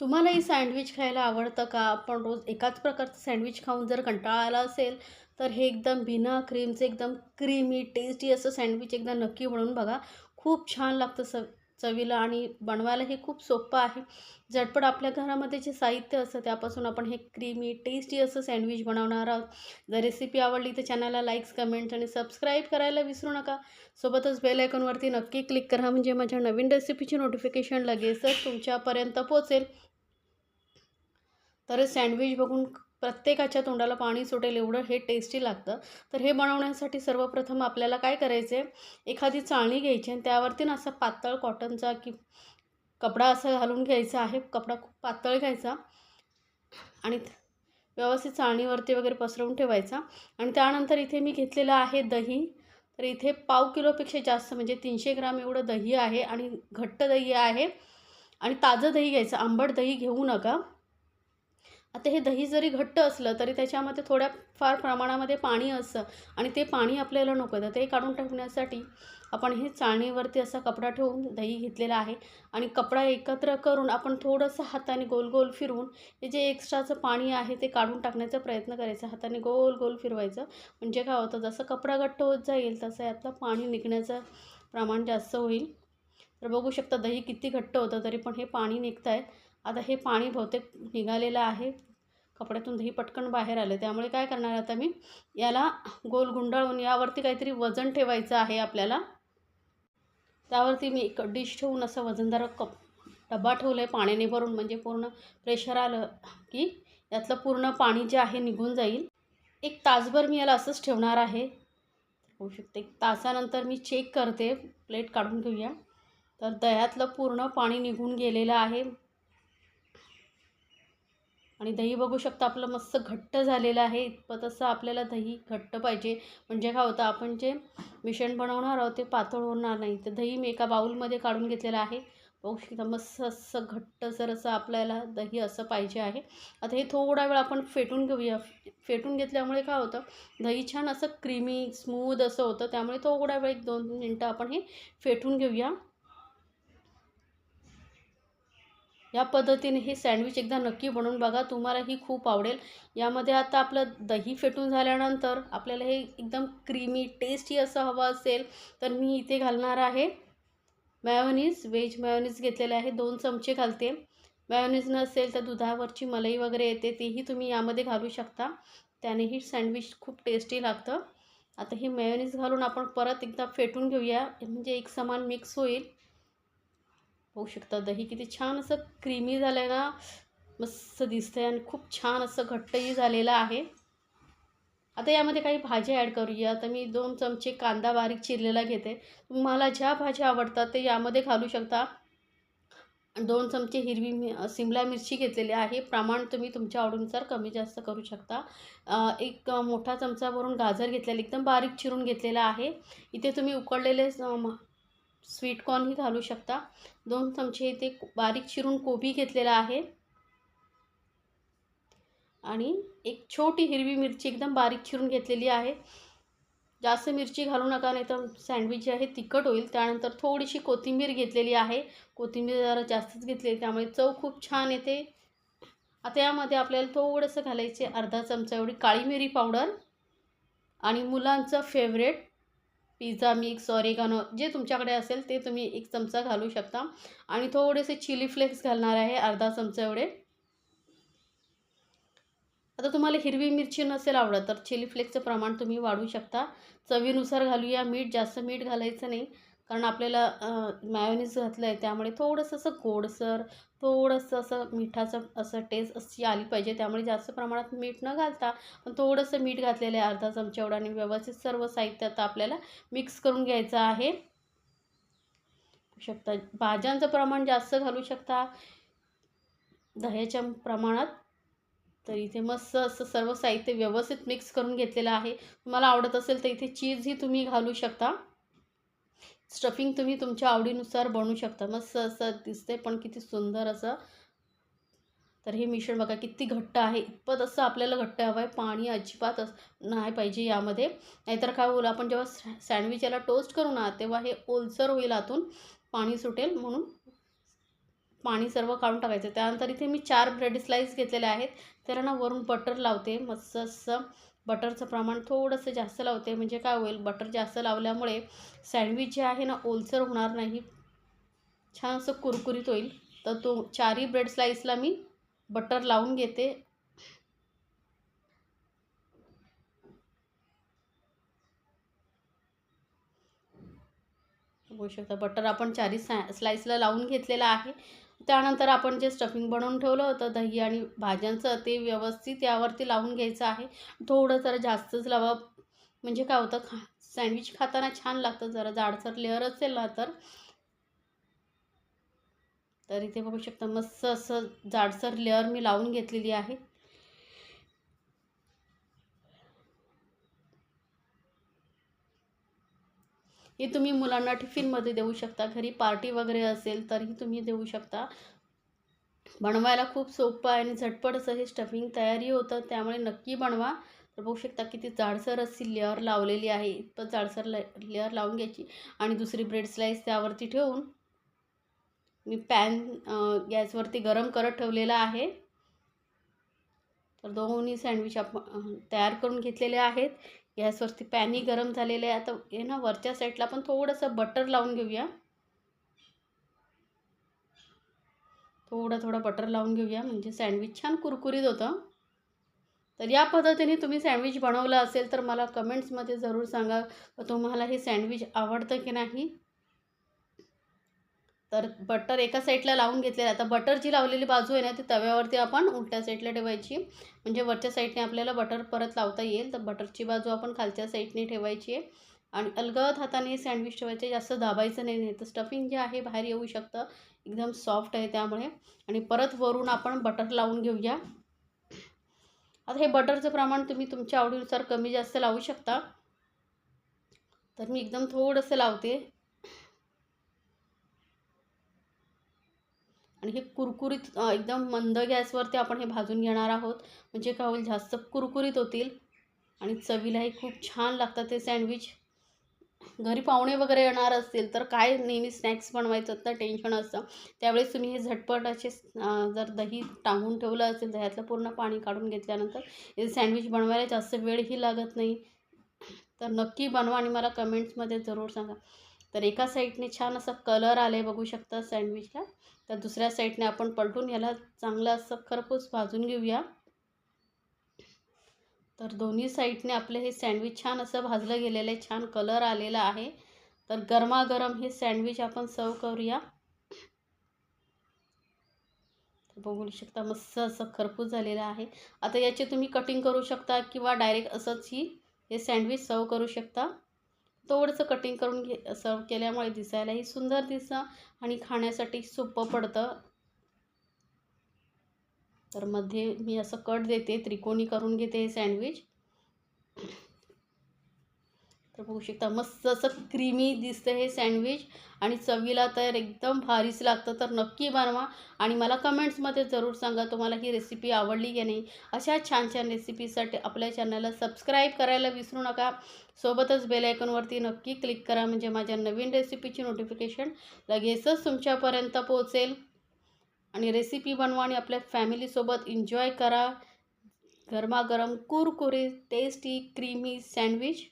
तुम्हालाही सँडविच खायला आवडतं का? आपण रोज एकाच प्रकारचं सँडविच खाऊन जर कंटाळा आला असेल तर हे एकदम बिना क्रीमचं एकदम क्रीमी टेस्टी असं सँडविच एकदा नक्की बनवून बघा. खूप छान लागतं स चवीला आणि बनवायला हे खूप सोपं आहे. झटपट आपल्या घरामध्ये जे साहित्य असतं त्यापासून आपण हे क्रीमी टेस्टी असं सँडविच बनवणार आहोत. जर रेसिपी आवडली तर चॅनलला लाईक्स कमेंट्स आणि सबस्क्राईब करायला विसरू नका. सोबतच बेल आयकॉनवरती नक्की क्लिक करा म्हणजे माझ्या नवीन रेसिपीची नोटिफिकेशन लगेचच तुमच्यापर्यंत पोचेल तर सँडविच बघून प्रत्येकाच्या तोंडाला पाणी सुटेल एवढं हे टेस्टी लागतं. तर हे बनवण्यासाठी सर्वप्रथम आपल्याला काय करायचं आहे एखादी चाळणी घ्यायची आणि त्यावरती ना असा पातळ कॉटनचा की कपडा असा घालून घ्यायचा आहे. कपडा खूप पातळ घ्यायचा आणि व्यवस्थित चाळणीवरती वगैरे पसरवून ठेवायचा. आणि त्यानंतर इथे मी घेतलेलं आहे दही. तर इथे पाव किलोपेक्षा जास्त म्हणजे तीनशे ग्राम एवढं दही आहे आणि घट्ट दही आहे. आणि ताजं दही घ्यायचं. आंबट दही घेऊ नका. आता हे दही जरी घट्ट असलं तरी त्याच्यामध्ये थोड्या फार प्रमाणामध्ये पाणी असतं आणि ते पाणी आपल्याला नको. तर ते काढून टाकण्यासाठी आपण हे चाळणीवरती असा कपडा ठेवून दही घेतलेला आहे आणि कपडा एकत्र करून आपण थोडंसं हाताने गोल गोल फिरवून हे जे एक्स्ट्राचं पाणी आहे ते काढून टाकण्याचा प्रयत्न करायचा. हाताने गोल गोल फिरवायचं. म्हणजे काय होतं जसं कपडा घट्ट होत जाईल तसं यातलं पाणी निघण्याचं प्रमाण जास्त होईल. तर बघू शकता दही किती घट्ट होतं तरी पण हे पाणी निघत आहे आता हे पाणी बहुतेक निघालेलं आहे. कपड्यातून दही पटकन बाहेर आलं. त्यामुळे काय करणार आता मी? याला गोल गुंडाळून यावरती काहीतरी वजन ठेवायचं आहे आपल्याला. त्यावरती मी एक डिश ठेवून असं वजनदार कप डबा ठेवलं आहे पाण्याने भरून. म्हणजे पूर्ण प्रेशर आलं की यातलं पूर्ण पाणी जे आहे निघून जाईल. एक तासभर मी याला असंच ठेवणार आहे. होऊ शकते. एक तासानंतर मी चेक करते. प्लेट काढून घेऊया. तर दह्यातलं पूर्ण पाणी निघून गेलेलं आहे. आणि दही बघू शकता आपलं मस्त घट्ट झालेलं आहे. इतपत असं आपल्याला दही घट्ट पाहिजे. म्हणजे काय होतं आपण जे मिश्रण बनवणार आहोत ते पातळ होणार नाही. तर दही मी एका बाऊलमध्ये काढून घेतलेलं आहे. बघू शकता मस्त असं घट्ट जर असं आपल्याला दही असं पाहिजे आहे. आता हे थोडा वेळ आपण फेटून घेऊया. फेटून घेतल्यामुळे काय होतं दही छान असं क्रीमी स्मूद असं होतं. त्यामुळे थोडा वेळ एक दोन मिनटं आपण हे फेटून घेऊया. या पद्धतीने हे सँडविच एकदा नक्की बनवून बघा तुम्हालाही खूप आवडेल. यामध्ये आता आपलं दही फेटून झाल्यानंतर आपल्याला हे एकदम क्रीमी टेस्टी असं हवं असेल तर मी इथे घालणार आहे. मॅयोनीज व्हेज मॅयोनीज घेतलेले आहे दोन चमचे घालते. मॅयोनीज नसेल तर दुधावरची मलाई वगैरे येते तेही तुम्ही यामध्ये घालू शकता. त्यानेही सँडविच खूप टेस्टी लागतं. आता हे मॅयोनीज घालून आपण परत एकदा फेटून घेऊया म्हणजे एक समान मिक्स होईल. होऊ शकता. दही किती छान असं क्रीमी झालं आहे ना. मस्त दिसतं आहे आणि खूप छान असं घट्टही झालेलं आहे. आता यामध्ये काही भाज्या ॲड करूया. आता मी दोन चमचे कांदा बारीक चिरलेला घेते. तुम्हाला ज्या भाज्या आवडतात ते यामध्ये घालू शकता. दोन चमचे हिरवी मि सिमला मिरची घेतलेली आहे. प्रमाण तुम्ही तुमच्या आवडीनुसार कमी जास्त करू शकता. एक मोठा चमचा भरून गाजर घेतलेला एकदम बारीक चिरून घेतलेला आहे. इथे तुम्ही उकडलेले स्वीट कॉर्नही घालू शकता. दोन चमचे इथे बारीक चिरून कोबी घेतलेला आहे. आणि एक छोटी हिरवी मिरची एकदम बारीक चिरून घेतलेली आहे. जास्त मिरची घालू नका नाही तर सँडविच जे आहे तिखट होईल. त्यानंतर थोडीशी कोथिंबीर घेतलेली आहे. कोथिंबीर जरा जास्तच घेतली त्यामुळे चव खूप छान येते. आता यामध्ये आपल्याला थोडंसं घालायचे अर्धा चमचा एवढी काळी मिरी पावडर आणि मुलांचं फेवरेट पिझ्झा मिक्स ऑरिगानो जे तुमच्याकडे असेल ते तुम्ही एक चमचा घालू शकता. आणि थोडेसे चिली फ्लेक्स घालणार आहे अर्धा चमचा एवढे. आता तुम्हाला हिरवी मिरची नसेल आवडत तर चिली फ्लेक्सचं प्रमाण तुम्ही वाढवू शकता. चवीनुसार घालूया मीठ जास्त मीठ घालायचं नाही. कारण आपल्याला मॅयोनीज घातलं आहे त्यामुळे थोडंसं असं गोडसर थोडंसं असं मिठाचं असं टेस्ट अशी आली पाहिजे. त्यामुळे जास्त प्रमाणात मीठ न घालता पण थोडंसं मीठ घातलेलं आहे अर्धा चमचा एवढा आणि व्यवस्थित सर्व साहित्य आता आपल्याला मिक्स करून घ्यायचं आहे. शकता भाज्यांचं प्रमाण जास्त घालू शकता. दह्याच्या प्रमाणात तर इथे मस्त असं सर्व साहित्य व्यवस्थित मिक्स करून घेतलेलं आहे. तुम्हाला आवडत असेल तर इथे चीजही तुम्ही घालू शकता. स्टफिंग तुम्ही तुमच्या आवडीनुसार बनवू शकता. मस्त असं दिसते पण किती सुंदर असं. तर हे मिश्रण बघा किती घट्ट आहे. इतपत असं आपल्याला घट्ट हवं आहे पाणी अजिबात नाही पाहिजे यामध्ये. नाहीतर काय होईल आपण जेव्हा सँडविच याला टोस्ट करू ना तेव्हा हे ओलसर होईल आतून. पाणी सुटेल म्हणून पाणी सर्व काढून टाकायचं. त्यानंतर इथे मी चार ब्रेड स्लाईस घेतलेले आहेत. त्याला ना वरून बटर लावते. मस्त असं बटरचं प्रमाण थोडंसं जास्त लावते. म्हणजे काय होईल बटर जास्त लावल्यामुळे सँडविच जे आहे ना ओलसर होणार नाही. छान असं कुरकुरीत होईल. तर तो चारही ब्रेड स्लाईसला मी बटर लावून घेते. बघू शकता बटर आपण चारी स्लॅ स्लाईसला लावून घेतलेला आहे. त्यानंतर आपण जे स्टफिंग बनवून ठेवलं होतं दही आणि भाज्यांचं ते व्यवस्थित यावरती लावून घ्यायचं आहे. थोडं जरा जास्तच लावा. म्हणजे काय होतं खा सँडविच खाताना छान लागतं. जरा जाडसर लेअर असेल ना तर. तर इथे बघू शकता मस्त असं जाडसर लेअर मी लावून घेतलेली आहे. हे तुम्ही मुलांना टिफिनमध्ये देऊ शकता. घरी पार्टी वगैरे असेल तरीही तुम्ही देऊ शकता. बनवायला खूप सोपं आहे आणि झटपट असं हे स्टफिंग तयारी होतं त्यामुळे नक्की बनवा. तर बघू शकता किती जाडसर अशी लेअर लावलेली आहे. तर जाडसर लेअर लावून घ्यायची आणि दुसरी ब्रेड स्लाईस त्यावरती ठेवून मी पॅन गॅसवरती गरम करत ठेवलेला आहे. तर दोन्ही सँडविच आपण तयार करून घेतलेले आहेत. गॅसवरती पॅनही गरम झालेले आहे. आता हे ना वरच्या साईडला आपण थोडंसं बटर लावून घेऊया. थोडं थोडं बटर लावून घेऊया. म्हणजे सँडविच छान कुरकुरीत होतं. तर या पद्धतीने तुम्ही सँडविच बनवलं असेल तर मला कमेंट्समध्ये जरूर सांगा. तुम्हाला हे सँडविच आवडतं की नाही? तर बटर एका साईडला लावून घेतलेलं आता बटर जी लावलेली बाजू आहे ना ती तव्यावरती आपण उलट्या साईडला ठेवायची. म्हणजे वरच्या साईडने आपल्याला बटर परत लावता येईल. तर बटरची बाजू आपण खालच्या साईडने ठेवायची आहे. आणि अलगद हाताने सँडविच ठेवायचे. जास्त दाबायचं नाही. नाही तर स्टफिंग जे आहे बाहेर येऊ शकतं. एकदम सॉफ्ट आहे त्यामुळे. आणि परत वरून आपण बटर लावून घेऊया. आता हे बटरचं प्रमाण तुम्ही तुमच्या आवडीनुसार कमी जास्त लावू शकता. तर मी एकदम थोडंसं लावते. आणि हे कुरकुरीत एकदम मंद गॅसवरती आपण हे भाजून घेणार आहोत. म्हणजे काय होईल जास्त कुरकुरीत होतील. आणि चवीलाही खूप छान लागतात ते सँडविच. घरी पाहुणे वगैरे येणार असतील तर काय नेहमी स्नॅक्स बनवायचं तर टेन्शन असतं. त्यावेळेस तुम्ही हे झटपट असे जर दही टांगून ठेवलं असेल दह्यातलं पूर्ण पाणी काढून घेतल्यानंतर हे सँडविच बनवायला जास्त वेळही लागत नाही. तर नक्की बनवा आणि मला कमेंट्समध्ये जरूर सांगा. तर एका साईडने छान असं कलर आले बघू शकता सँडविचला. तर दुसऱ्या साईडने आपण पलटून ह्याला चांगलं असं खरपूस भाजून घेऊया. तर दोन्ही साईडने आपले हे सँडविच छान असं भाजलं गेलेलं आहे छान कलर आलेला आहे. तर गरमागरम हे सँडविच आपण सर्व करूया. बघू शकता मस्त असं खरपूस झालेलं आहे. आता याचे तुम्ही कटिंग करू शकता किंवा डायरेक्ट असंच ही हे सँडविच सर्व करू शकता. थोडंसं कटिंग करून घे सर्व केल्यामुळे दिसायलाही सुंदर दिसतं आणि खाण्यासाठी सोपं पडतं. तर मध्ये मी असं कट देते त्रिकोणी करून घेते हे सँडविच तर बघू शकता मस्त असं क्रीमी दिसतं हे सँडविच आणि चवीला तर एकदम भारीच लागतं तर नक्की बनवा. आणि मला कमेंट्समध्ये जरूर सांगा तुम्हाला ही रेसिपी आवडली की नाही. अशा छान छान रेसिपीसाठी आपल्या चॅनलला सबस्क्राईब करायला विसरू नका. सोबतच बेल आयकॉनवरती नक्की क्लिक करा म्हणजे माझ्या नवीन रेसिपीची नोटिफिकेशन लगेचच तुमच्यापर्यंत पोहोचेल. आणि रेसिपी बनवा आणि आपल्या फॅमिलीसोबत एन्जॉय करा. गरमागरम कुरकुरीत टेस्टी क्रीमी सँडविच